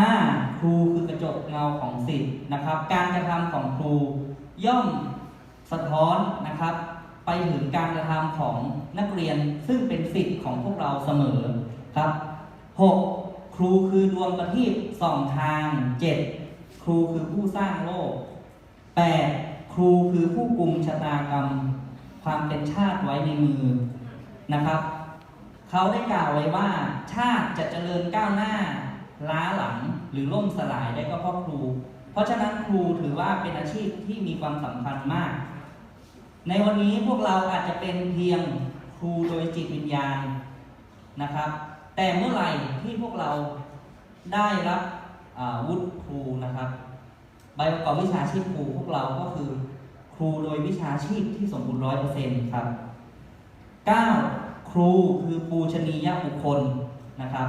5. ครูคือกระจกเงาของศิษย์นะครับ การกระทำของครูย่อมสะท้อนนะครับ ไปถึงการกระทำของนักเรียนซึ่งเป็นสิทธิ์ของพวกเราเสมอครับ 6. ครูคือดวงประทีปส่องทาง 7. ครูคือผู้สร้างโลก 8. ครูคือผู้กุมชะตากรรม ความเป็นชาติไว้ในมือนะครับ เขาได้กล่าวไว้ว่าชาติจะเจริญก้าวหน้า ล้าหลังหรือล่มสลายได้ก็เพราะครู เพราะฉะนั้นครูถือว่าเป็นอาชีพที่มีความสำคัญมาก ในวันนี้พวกเราอาจจะเป็นเพียงครูโดยจิตวิญญาณนะครับ แต่เมื่อไหร่ที่พวกเราได้รับวุฒิครูนะครับ ใบประกอบวิชาชีพครูพวกเราก็คือครูโดยวิชาชีพที่สมบูรณ์ร้อยเปอร์เซ็นต์ครับ 9. ครูคือปูชนียบุคคลนะครับ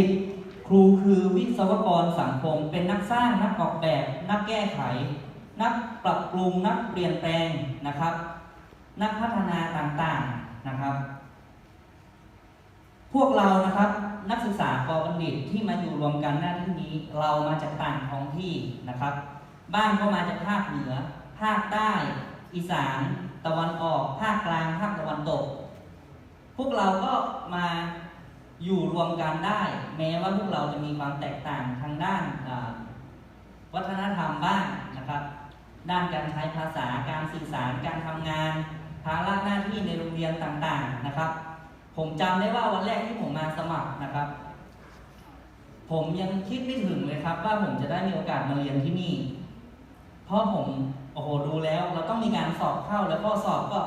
10. ครูคือวิศวกรสังคม เป็นนักสร้างนักออกแบบ นักแก้ไข นักปรับปรุงนักเปลี่ยนแปลงนะครับ นักพัฒนาต่างๆนะครับ พวกเรานะครับนักศึกษากอบัณฑิตที่มาอยู่รวมกันหน้าที่นี้ เรามาจากต่างท้องที่นะครับ บ้างก็มาจากภาคเหนือ ภาคใต้ อีสาน ตะวันออก ภาคกลาง ภาคตะวันตก พวกเราก็มา อยู่รวมกันได้ แม้ว่าพวกเราจะมีความแตกต่างทางด้านวัฒนธรรมบ้างนะครับ ด้านการใช้ภาษาการสื่อสารการทำงานภาระหน้าที่ในโรงเรียนต่างๆนะครับ ผมจำได้ว่าวันแรกที่ผมมาสมัครนะครับ ผมยังคิดไม่ถึงเลยครับ ว่าผมจะได้มีโอกาสมาเรียนที่นี่ เพราะผมโอ้โหดูแล้วเราต้องมีการสอบเข้าแล้วข้อสอบก็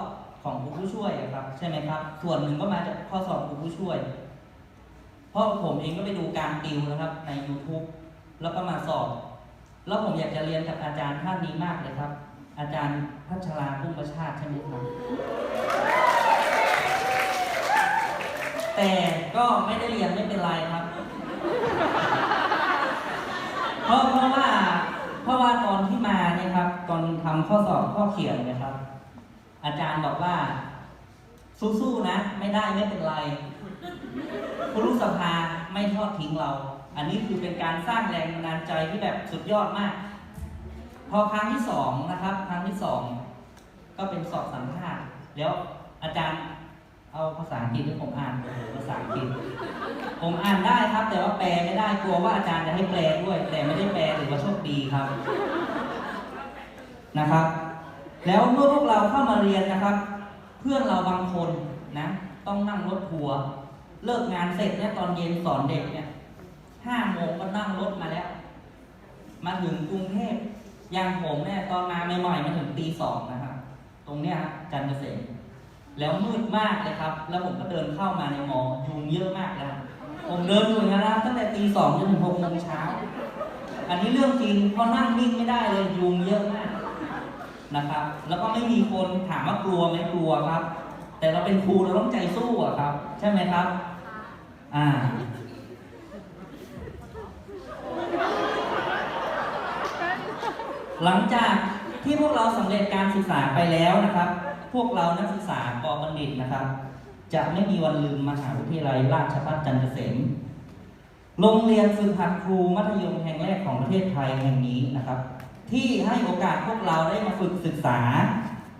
ของครูผู้ช่วยอะครับ ใช่ไหมครับ ส่วนหนึ่งก็มาจากข้อสอบครูผู้ช่วย ราะผมเองก็ไปดูการติวนะครับใน YouTube แล้วก็มาสอบ แล้วผมอยากจะเรียนกับอาจารย์ท่านนี้มากเลยครับ อาจารย์พัชราพุ่มประชาติใช่ไหมครับ แต่ก็ไม่ได้เรียนไม่เป็นไรครับ เพราะเพราะว่าเพราะว่าตอนที่มาเนี่ยครับ ตอนทำข้อสอบข้อเขียนเนะครับ อาจารย์บอกว่าสู้ๆนะ ไม่ได้ไม่เป็นไร ครูสภาไม่ทอดทิ้งเรา อันนี้คือเป็นการสร้างแรงบันดาลใจที่แบบสุดยอดมาก พอครั้งที่สองนะครับ ครั้งที่สองก็เป็นสอบสัมภาษณ์แล้วอาจารย์เอาภาษาอังกฤษให้ผมอ่านโอ้โหภาษาอังกฤษผมอ่านได้ครับ แต่ว่าแปลไม่ได้กลัวว่าอาจารย์จะให้แปลด้วย แต่ไม่ได้แปลหรือว่าโชคดีครับนะครับ แล้วเมื่อพวกเราเข้ามาเรียนนะครับ เพื่อนเราบางคนนะ ต้องนั่งรถทัวร์ เลิกงานเสร็จเนี่ยตอนเย็นสอนเด็กเนี่ยห้าโมงก็นั่งรถมาแล้ว มาถึงกรุงเทพอย่างผมเนี่ยตอนมาใหม่ๆมาถึงตีสองนะครับตรงเนี้ยครับจันทร์เกษมแล้วมืดมากเลยครับ แล้วผมก็เดินเข้ามาในมอยุงเยอะมากแล้วผมเดินอยู่อย่างนั้นนะตั้งแต่ตีสองจนถึงหกโมงเช้า อันนี้เรื่องจริงเพราะนั่งนิ่งไม่ได้เลยยุงเยอะมากนะครับ แล้วก็ไม่มีคนถามว่ากลัวไหมกลัวครับ แต่เราเป็นครูเราต้องใจสู้อะครับ ใช่ไหมครับ อ่า หลังจากที่พวกเราสำเร็จการศึกษาไปแล้วนะครับ พวกเรานักศึกษากอบัณฑิตนะครับ จะไม่มีวันลืมมหาวิทยาลัยราชภัฏจันทร์เกษมโรงเรียนฝึกหัดครูมัธยมแห่งแรกของประเทศไทยแห่งนี้นะครับ ที่ให้โอกาสพวกเราได้มาฝึกศึกษา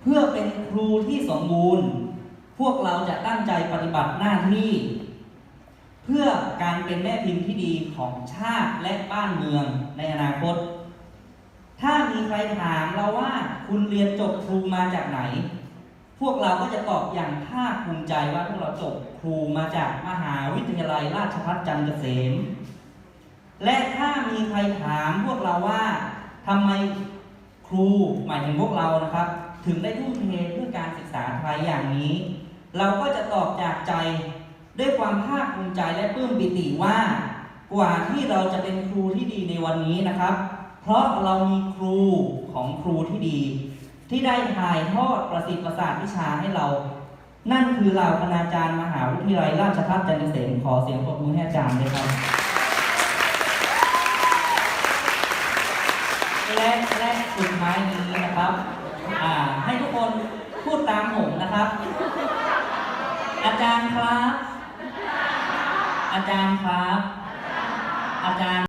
เพื่อเป็นครูที่สมบูรณ์ พวกเราจะตั้งใจปฏิบัติหน้าที่ เพื่อการเป็นแม่พิมพ์ที่ดีของชาติและบ้านเมืองในอนาคต ถ้ามีใครถามเราว่าคุณเรียนจบครูมาจากไหน พวกเราก็จะตอบอย่างภาคภูมิใจว่าพวกเราจบครูมาจากมหาวิทยาลัยราชภัฏจันทร์เกษม และถ้ามีใครถามพวกเราว่าทำไมครูหมายถึงพวกเรานะครับ ถึงได้ทุ่มเทเพื่อการศึกษาไทยอย่างนี้ เราก็จะตอบจากใจ ด้วยความภาคภูมิใจและปลื้มปิติว่ากว่าที่เราจะเป็นครูที่ดีในวันนี้นะครับ เพราะเรามีครูของครูที่ดี ที่ได้ถ่ายทอดประสิทธิ์ประสาทวิชาให้เรา นั่นคือเหล่าคณาจารย์มหาวิทยาลัยราชภัฏจันทร์เกษมขอเสียงปรบมือให้อาจารย์ด้วยครับ และและสุดท้ายนี้นะครับอ่าให้ทุกคนพูดตามผมนะครับ อาจารย์ครับ อาจารย์ครับ อาจารย์